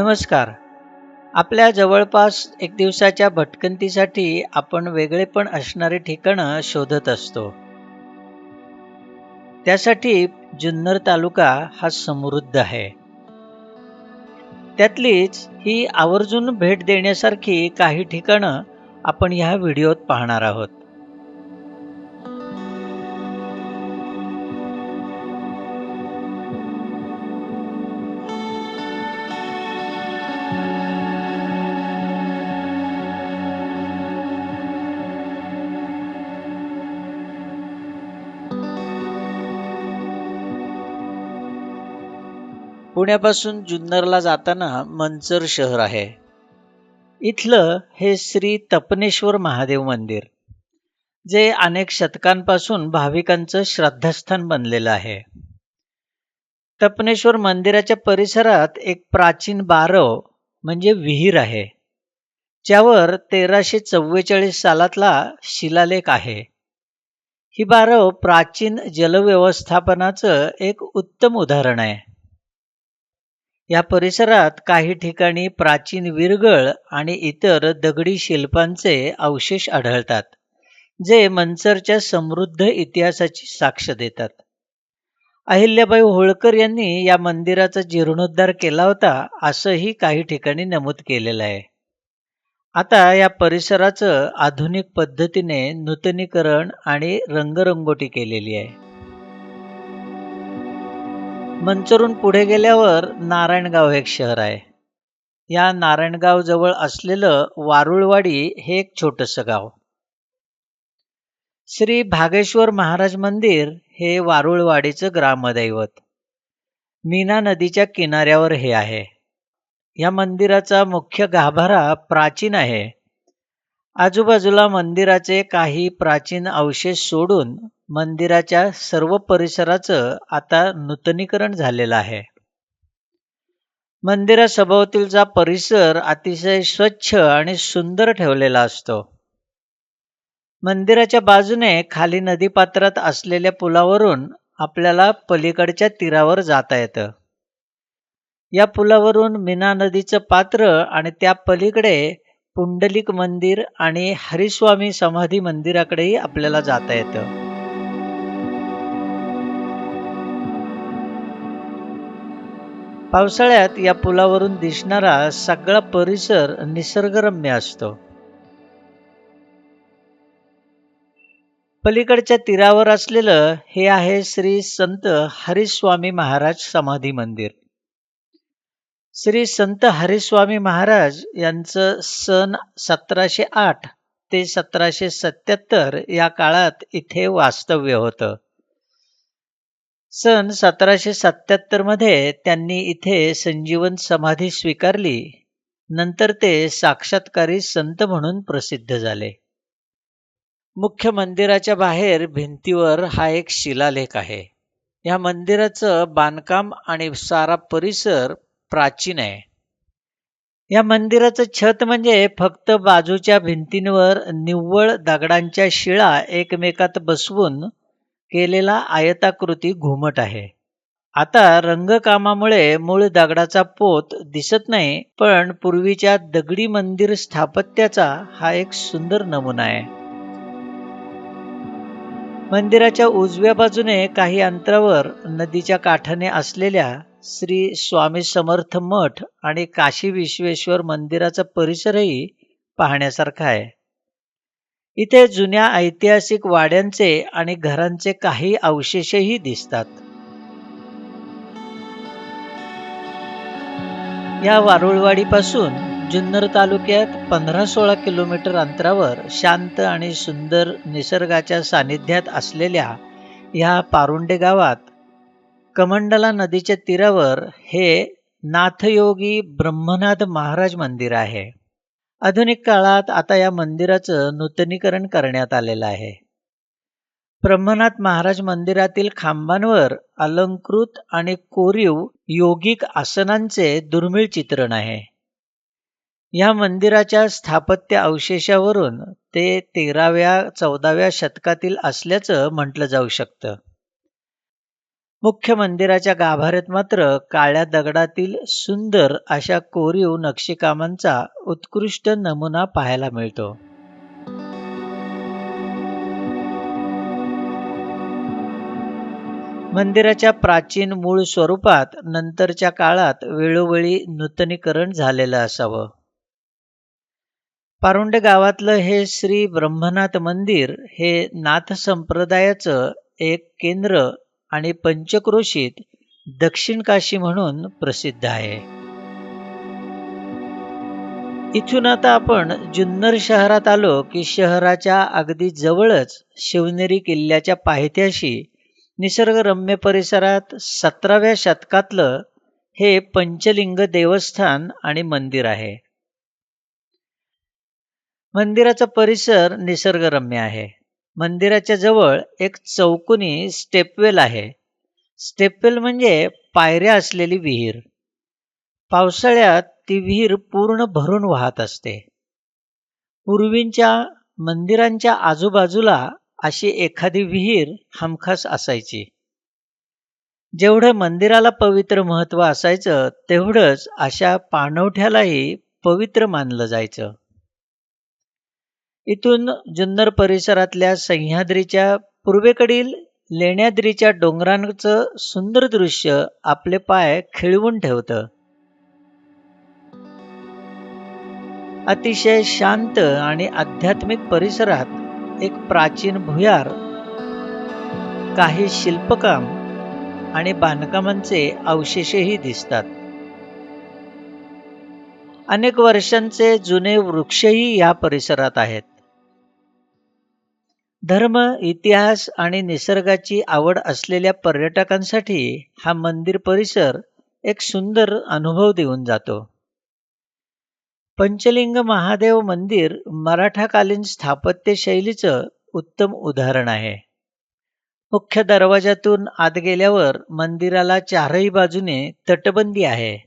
नमस्कार. आपल्या जवळपास एक दिवसाच्या भटकंतीसाठी आपण वेगळेपण असणारी ठिकाणं शोधत असतो. त्यासाठी जुन्नर तालुका हा समृद्ध आहे. त्यातलीच ही आवर्जून भेट देण्यासारखी काही ठिकाणं आपण ह्या व्हिडिओत पाहणार आहोत. पुण्यापासून जुन्नरला जाताना मंचर शहर आहे. इथलं हे श्री तपनेश्वर महादेव मंदिर जे अनेक शतकांपासून भाविकांचं श्रद्धास्थान बनलेलं आहे. तपनेश्वर मंदिराच्या परिसरात एक प्राचीन बारव म्हणजे विहीर आहे. ज्यावर तेराशे चव्वेचाळीस सालातला शिलालेख आहे. ही बारव प्राचीन जलव्यवस्थापनाचं एक उत्तम उदाहरण आहे. या परिसरात काही ठिकाणी प्राचीन विरगळ आणि इतर दगडी शिल्पांचे अवशेष आढळतात जे मंचरच्या समृद्ध इतिहासाची साक्ष देतात. अहिल्याबाई होळकर यांनी या मंदिराचा जीर्णोद्धार केला होता असंही काही ठिकाणी नमूद केलेलं आहे. आता या परिसराचं आधुनिक पद्धतीने नूतनीकरण आणि रंगरंगोटी केलेली आहे. मंचरून पुढे गेल्यावर नारायणगाव हे एक शहर आहे. या नारायणगाव जवळ असलेलं वारुळवाडी हे एक छोटंसं गाव. श्री भागेश्वर महाराज मंदिर हे वारुळवाडीचं ग्रामदैवत. मीना नदीच्या किनाऱ्यावर हे आहे. या मंदिराचा मुख्य गाभारा प्राचीन आहे. आजूबाजूला मंदिराचे काही प्राचीन अवशेष सोडून मंदिराच्या सर्व परिसराचं आता नूतनीकरण झालेलं आहे. मंदिरासभोवतीलचा परिसर अतिशय स्वच्छ आणि सुंदर ठेवलेला असतो. मंदिराच्या बाजूने खाली नदीपात्रात असलेल्या पुलावरून आपल्याला पलीकडच्या तीरावर जाता येतं. या पुलावरून मीना नदीचं पात्र आणि त्या पलीकडे पुंडलिक मंदिर आणि हरिस्वामी समाधी मंदिराकडेही आपल्याला जाता येतं. पावसाळ्यात या पुलावरून दिसणारा सगळा परिसर निसर्गरम्य असतो. पलीकडच्या तीरावर असलेलं हे आहे श्री संत हरिस्वामी महाराज समाधी मंदिर. श्री संत हरिस्वामी महाराज यांचं सन सतराशे आठ ते सतराशे सत्याहत्तर या काळात इथे वास्तव्य होतं. सन सतराशे सत्याहत्तरमध्ये त्यांनी इथे संजीवन समाधी स्वीकारली. नंतर ते साक्षात्कारी संत म्हणून प्रसिद्ध झाले. मुख्य मंदिराच्या बाहेर भिंतीवर हा एक शिलालेख आहे. या मंदिराचं बांधकाम आणि सारा परिसर प्राचीन आहे. या मंदिराचं छत म्हणजे फक्त बाजूच्या भिंतींवर निव्वळ दगडांच्या शिळा एकमेकात बसवून केलेला आयताकृती घुमट आहे. आता रंगकामामुळे मूळ दगडाचा पोत दिसत नाही पण पूर्वीच्या दगडी मंदिर स्थापत्याचा हा एक सुंदर नमुना आहे. मंदिराच्या उजव्या बाजूने काही अंतरावर नदीच्या काठाने असलेल्या श्री स्वामी समर्थ मठ आणि काशी विश्वेश्वर मंदिराचा परिसरही पाहण्यासारखा आहे. इथे जुन्या ऐतिहासिक वाड्यांचे आणि घरांचे काही अवशेषही दिसतात. या वारुळवाडीपासून जुन्नर तालुक्यात पंधरा सोळा किलोमीटर अंतरावर शांत आणि सुंदर निसर्गाच्या सानिध्यात असलेल्या या पारुंडे गावात कमंडला नदीच्या तीरावर हे नाथयोगी ब्रह्मनाथ महाराज मंदिर आहे. आधुनिक काळात आता या मंदिराचं नूतनीकरण करण्यात आलेलं आहे. ब्रह्मनाथ महाराज मंदिरातील खांबांवर अलंकृत आणि कोरीव योगिक आसनांचे दुर्मिळ चित्रण आहे. या मंदिराच्या स्थापत्य अवशेषावरून ते तेराव्या चौदाव्या शतकातील असल्याचं म्हटलं जाऊ शकतं. मुख्य मंदिराच्या गाभाऱ्यात मात्र काळ्या दगडातील सुंदर अशा कोरीव नक्षीकामांचा उत्कृष्ट नमुना पाहायला मिळतो. मंदिराच्या प्राचीन मूळ स्वरूपात नंतरच्या काळात वेळोवेळी नूतनीकरण झालेलं असावं. पारुंडे गावातलं हे श्री ब्रह्मनाथ मंदिर हे नाथ संप्रदायाचं एक केंद्र आणि पंचक्रोशीत दक्षिण काशी म्हणून प्रसिद्ध आहे. इथून आता आपण जुन्नर शहरात आलो की शहराच्या अगदी जवळच शिवनेरी किल्ल्याच्या पायथ्याशी निसर्गरम्य परिसरात सतराव्या शतकातलं हे पंचलिंग देवस्थान आणि मंदिर आहे. मंदिराचा परिसर निसर्गरम्य आहे. मंदिराच्या जवळ एक चौकोनी स्टेपवेल आहे. स्टेपवेल म्हणजे पायऱ्या असलेली विहीर. पावसाळ्यात ती विहीर पूर्ण भरून वाहत असते. पूर्वींच्या मंदिरांच्या आजूबाजूला अशी एखादी विहीर हमखास असायची. जेवढं मंदिराला पवित्र महत्त्व असायचं तेवढंच अशा पाणवठ्यालाही पवित्र मानलं जायचं. इथून जुन्नर परिसरातल्या सह्याद्रीच्या पूर्वेकडील लेण्याद्रीच्या डोंगरांचं सुंदर दृश्य आपले पाय खिळवून ठेवतं. अतिशय शांत आणि आध्यात्मिक परिसरात एक प्राचीन भुयार काही शिल्पकाम आणि बांधकामांचे अवशेषही दिसतात. अनेक वर्षांचे जुने वृक्षही या परिसरात आहेत. धर्म इतिहास आणि निसर्गाची आवड असलेल्या पर्यटकांसाठी हा मंदिर परिसर एक सुंदर अनुभव देऊन जातो. पंचलिंग महादेव मंदिर मराठाकालीन स्थापत्य शैलीचं उत्तम उदाहरण आहे. मुख्य दरवाजातून आत गेल्यावर मंदिराला चारही बाजूने तटबंदी आहे.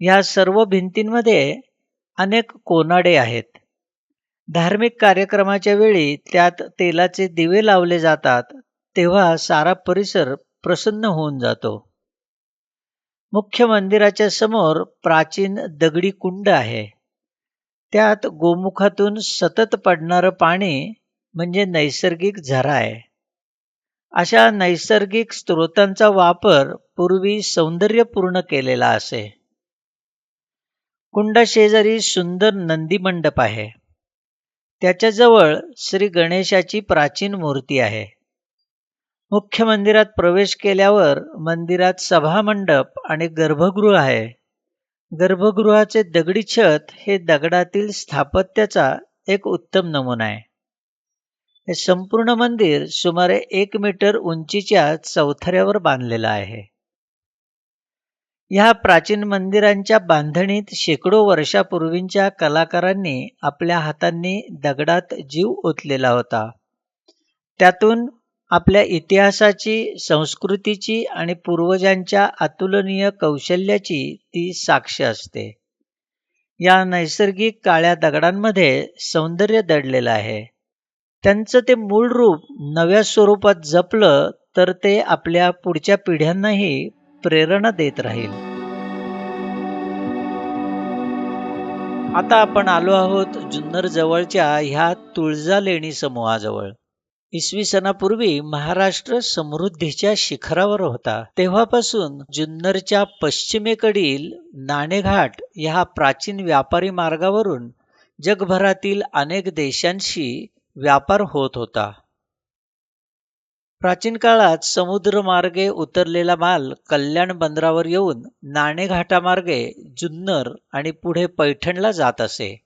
या सर्व भिंतींमध्ये अनेक कोनाडे आहेत. धार्मिक कार्यक्रमाच्या वेळी त्यात तेलाचे दिवे लावले जातात तेव्हा सारा परिसर प्रसन्न होऊन जातो. मुख्य मंदिराच्या समोर प्राचीन दगडी कुंड आहे. त्यात गोमुखातून सतत पडणारं पाणी म्हणजे नैसर्गिक झरा आहे. अशा नैसर्गिक स्रोतांचा वापर पूर्वी सौंदर्यपूर्ण केलेला असे. कुंडाशेजारी सुंदर नंदी मंडप आहे. त्याच्याजवळ श्री गणेशाची प्राचीन मूर्ती आहे. मुख्य मंदिरात प्रवेश केल्यावर मंदिरात सभामंडप आणि गर्भगृह आहे. गर्भगृहाचे दगडी छत हे दगडातील स्थापत्याचा एक उत्तम नमुना आहे. हे संपूर्ण मंदिर सुमारे एक मीटर उंचीच्या चौथऱ्यावर बांधलेलं आहे. ह्या प्राचीन मंदिरांच्या बांधणीत शेकडो वर्षापूर्वींच्या कलाकारांनी आपल्या हातांनी दगडात जीव ओतलेला होता. त्यातून आपल्या इतिहासाची संस्कृतीची आणि पूर्वजांच्या अतुलनीय कौशल्याची ती साक्ष असते. या नैसर्गिक काळ्या दगडांमध्ये सौंदर्य दडलेलं आहे. त्यांचं ते मूळ रूप नव्या स्वरूपात जपलं तर ते आपल्या पुढच्या पिढ्यांनाही प्रेरणा देत राहील. आता आपण आलो आहोत जुन्नर जवळच्या ह्या तुळजा लेणी समूहाजवळ. इसवी सणापूर्वी महाराष्ट्र समृद्धीच्या शिखरावर होता. तेव्हापासून जुन्नरच्या पश्चिमेकडील नाणेघाट ह्या प्राचीन व्यापारी मार्गावरून जगभरातील अनेक देशांशी व्यापार होत होता. प्राचीन काळात समुद्रमार्गे उतरलेला माल कल्याण बंदरावर येऊन नाणेघाटामार्गे जुन्नर आणि पुढे पैठणला जात असे.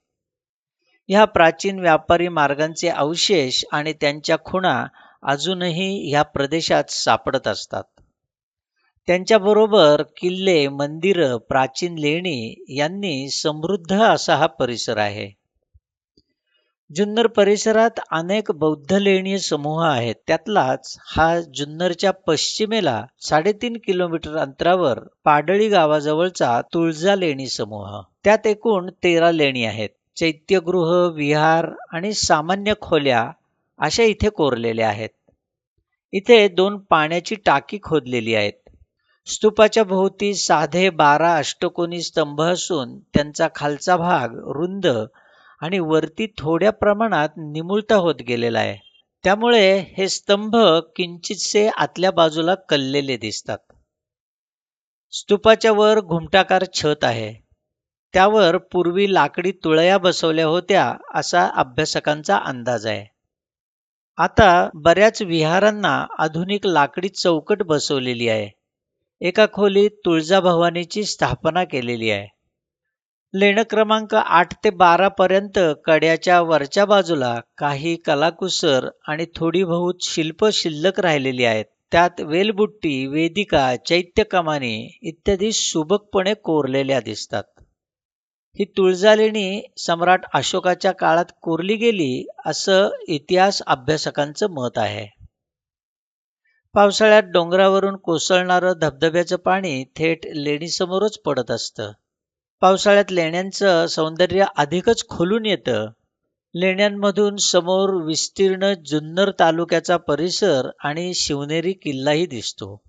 ह्या प्राचीन व्यापारी मार्गांचे अवशेष आणि त्यांच्या खुणा अजूनही ह्या प्रदेशात सापडत असतात. त्यांच्याबरोबर किल्ले मंदिरं प्राचीन लेणी यांनी समृद्ध असा हा परिसर आहे. जुन्नर परिसरात अनेक बौद्ध लेणी समूह आहेत. त्यातलाच हा जुन्नरच्या पश्चिमेला साडेतीन किलोमीटर अंतरावर पाडळी गावाजवळचा तुळजा लेणी समूह. त्यात एकूण तेरा लेणी आहेत. चैत्यगृह विहार आणि सामान्य खोल्या अशा इथे कोरलेल्या आहेत. इथे दोन पाण्याची टाकी खोदलेली आहेत. स्तूपाच्या भोवती साधे बारा अष्टकोनी स्तंभ असून त्यांचा खालचा भाग रुंद आणि वरती थोड्या प्रमाणात निमुळता होत गेलेला आहे. त्यामुळे हे स्तंभ किंचितसे आतल्या बाजूला कललेले दिसतात. स्तूपाच्या वर घुमटाकार छत आहे. त्यावर पूर्वी लाकडी तुळया बसवल्या होत्या असा अभ्यासकांचा अंदाज आहे. आता बऱ्याच विहारांना आधुनिक लाकडी चौकट बसवलेली आहे. एका खोलीत तुळजाभवानीची स्थापना केलेली आहे. लेणं क्रमांक आठ ते बारा पर्यंत कड्याच्या वरच्या बाजूला काही कलाकुसर आणि थोडी बहुत शिल्प शिल्लक राहिलेली आहेत. त्यात वेलबुट्टी वेदिका चैत्यकमानी इत्यादी सुबकपणे कोरलेल्या दिसतात. ही तुळजालेणी सम्राट अशोकाच्या काळात कोरली गेली असं इतिहास अभ्यासकांचं मत आहे. पावसाळ्यात डोंगरावरून कोसळणारं धबधब्याचं पाणी थेट लेणीसमोरच पडत असतं. पावसाळ्यात लेण्यांचं सौंदर्य अधिकच खोलून येतं. लेण्यांमधून समोर विस्तीर्ण जुन्नर तालुक्याचा परिसर आणि शिवनेरी किल्लाही दिसतो.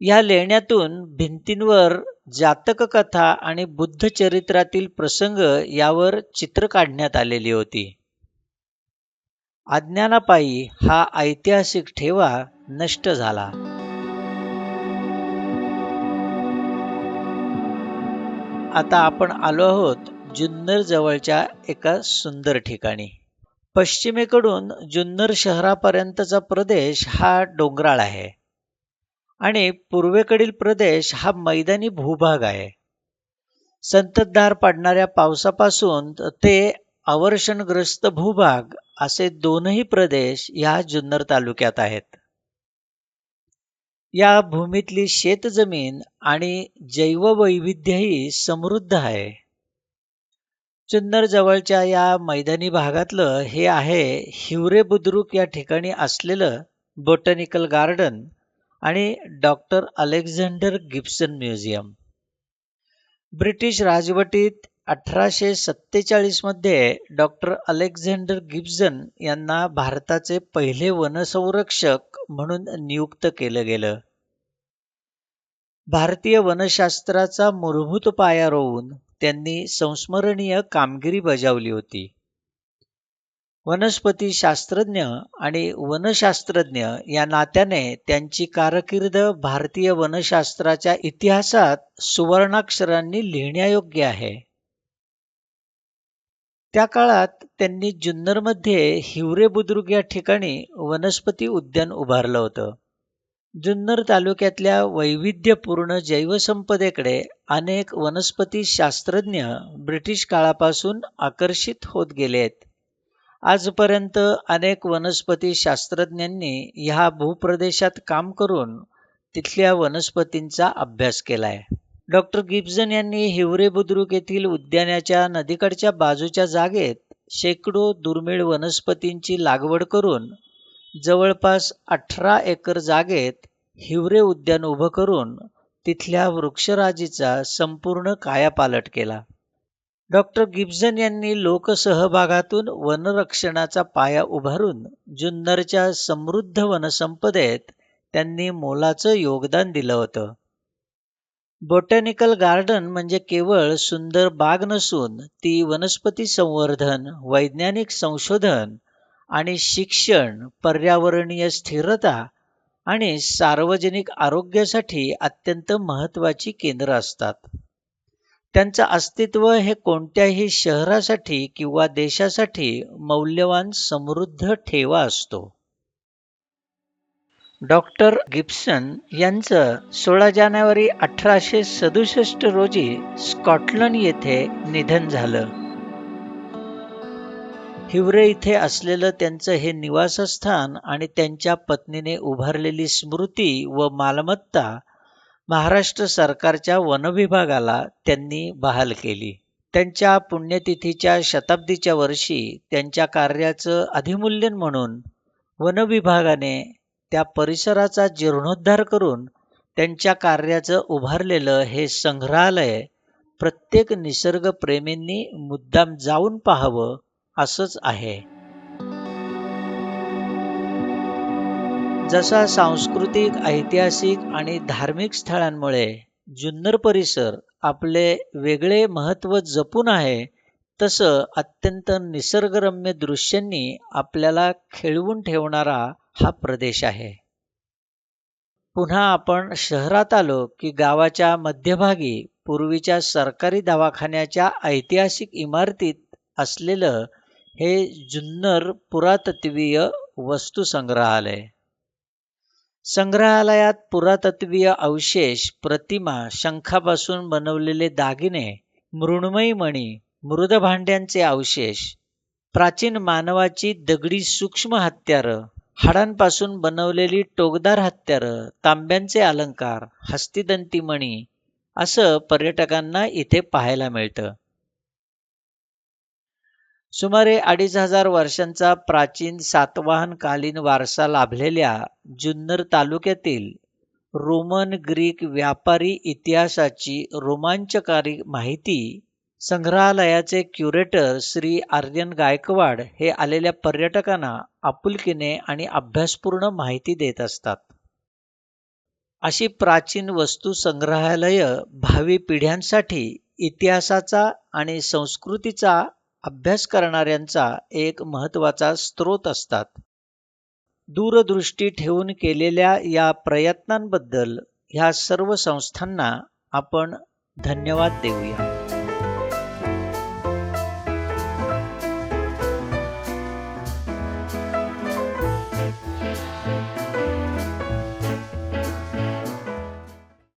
या लेण्यातून भिंतींवर जातक कथा आणि बुद्ध चरित्रातील प्रसंग यावर चित्र काढण्यात आलेली होती. अज्ञानापायी हा ऐतिहासिक ठेवा नष्ट झाला. आता आपण आलो आहोत जुन्नर जवळच्या एका सुंदर ठिकाणी. पश्चिमेकडून जुन्नर शहरापर्यंतचा प्रदेश हा डोंगराळ आहे आणि पूर्वेकडील प्रदेश हा मैदानी भूभाग आहे. संततधार पडणाऱ्या पावसापासून ते अवर्षणग्रस्त भूभाग असे दोनही प्रदेश ह्या जुन्नर तालुक्यात आहेत. या भूमीतली शेतजमीन आणि जैववैविध्यही समृद्ध आहे. चुन्नर जवळच्या या मैदानी भागातलं हे आहे हिवरे बुद्रुक या ठिकाणी असलेलं बोटॅनिकल गार्डन आणि doctor Alexander Gibson museum. British राजवटीत अठराशे सत्तेचाळीसमध्ये डॉक्टर अलेक्झांडर गिब्सन यांना भारताचे पहिले वनसंरक्षक म्हणून नियुक्त केलं गेलं. भारतीय वनशास्त्राचा मूलभूत पाया रोवून त्यांनी संस्मरणीय कामगिरी बजावली होती. वनस्पती शास्त्रज्ञ आणि वनशास्त्रज्ञ या नात्याने त्यांची कारकीर्द भारतीय वनशास्त्राच्या इतिहासात सुवर्णाक्षरांनी लिहिण्यायोग्य आहे. त्या काळात त्यांनी जुन्नरमध्ये हिवरे बुद्रुक या ठिकाणी वनस्पती उद्यान उभारलं होतं. जुन्नर तालुक्यातल्या वैविध्यपूर्ण जैवसंपदेकडे अनेक वनस्पती शास्त्रज्ञ ब्रिटिश काळापासून आकर्षित होत गेले आहेत. आजपर्यंत अनेक वनस्पती शास्त्रज्ञांनी ह्या भूप्रदेशात काम करून तिथल्या वनस्पतींचा अभ्यास केलाय. डॉक्टर गिब्सन यांनी हिवरे बुद्रुक येथील उद्यानाच्या नदीकडच्या बाजूच्या जागेत शेकडो दुर्मिळ वनस्पतींची लागवड करून जवळपास अठरा एकर जागेत हिवरे उद्यान उभं करून तिथल्या वृक्षराजीचा संपूर्ण कायापालट केला. डॉक्टर गिब्सन यांनी लोकसहभागातून वनरक्षणाचा पाया उभारून जुन्नरच्या समृद्ध वनसंपदेत त्यांनी मोलाचं योगदान दिलं होतं. बोटॅनिकल गार्डन म्हणजे केवळ सुंदर बाग नसून ती वनस्पती संवर्धन वैज्ञानिक संशोधन आणि शिक्षण पर्यावरणीय स्थिरता आणि सार्वजनिक आरोग्यासाठी अत्यंत महत्त्वाची केंद्र असतात. त्यांचं अस्तित्व हे कोणत्याही शहरासाठी किंवा देशासाठी मौल्यवान समृद्ध ठेवा असतो. डॉक्टर गिब्सन यांचं सोळा जानेवारी अठराशे सदुसष्ट रोजी स्कॉटलंड येथे निधन झालं. हिवरे इथे असलेलं त्यांचं हे निवासस्थान आणि त्यांच्या पत्नीने उभारलेली स्मृती व मालमत्ता महाराष्ट्र सरकारच्या वनविभागाला त्यांनी बहाल केली. त्यांच्या पुण्यतिथीच्या शताब्दीच्या वर्षी त्यांच्या कार्याचं अधिमूल्यन म्हणून वनविभागाने त्या परिसराचा जीर्णोद्धार करून त्यांच्या कार्याचं उभारलेलं हे संग्रहालय प्रत्येक निसर्गप्रेमींनी मुद्दाम जाऊन पाहावं असंच आहे. जसा सांस्कृतिक ऐतिहासिक आणि धार्मिक स्थळांमुळे जुन्नर परिसर आपले वेगळे महत्त्व जपून आहे तसं अत्यंत निसर्गरम्य दृश्यांनी आपल्याला खेळवून ठेवणारा हा प्रदेश आहे. पुन्हा आपण शहरात आलो की गावाच्या मध्यभागी पूर्वीच्या सरकारी दवाखान्याच्या ऐतिहासिक इमारतीत असलेलं हे जुन्नर पुरातत्वीय वस्तुसंग्रहालय. संग्रहालयात पुरातत्वीय अवशेष प्रतिमा शंखापासून बनवलेले दागिने मृण्मयी मणी मृद भांड्यांचे अवशेष प्राचीन मानवाची दगडी सूक्ष्म हत्यारं हाडांपासून बनवलेली टोकदार हत्यारं तांब्यांचे अलंकार हस्तिदंती मणी असं पर्यटकांना इथे पाहायला मिळतं. सुमारे अडीच हजार वर्षांचा प्राचीन सातवाहनकालीन वारसा लाभलेल्या जुन्नर तालुक्यातील रोमन ग्रीक व्यापारी इतिहासाची रोमांचकारी माहिती संग्रहालयाचे क्युरेटर श्री आर्यन गायकवाड हे आलेल्या पर्यटकांना आपुलकीने आणि अभ्यासपूर्ण माहिती देत असतात. अशी प्राचीन वस्तू संग्रहालय भावी पिढ्यांसाठी इतिहासाचा आणि संस्कृतीचा अभ्यास करणाऱ्यांचा एक महत्त्वाचा स्रोत असतात. दूरदृष्टी ठेवून केलेल्या या प्रयत्नांबद्दल ह्या सर्व संस्थांना आपण धन्यवाद देऊया.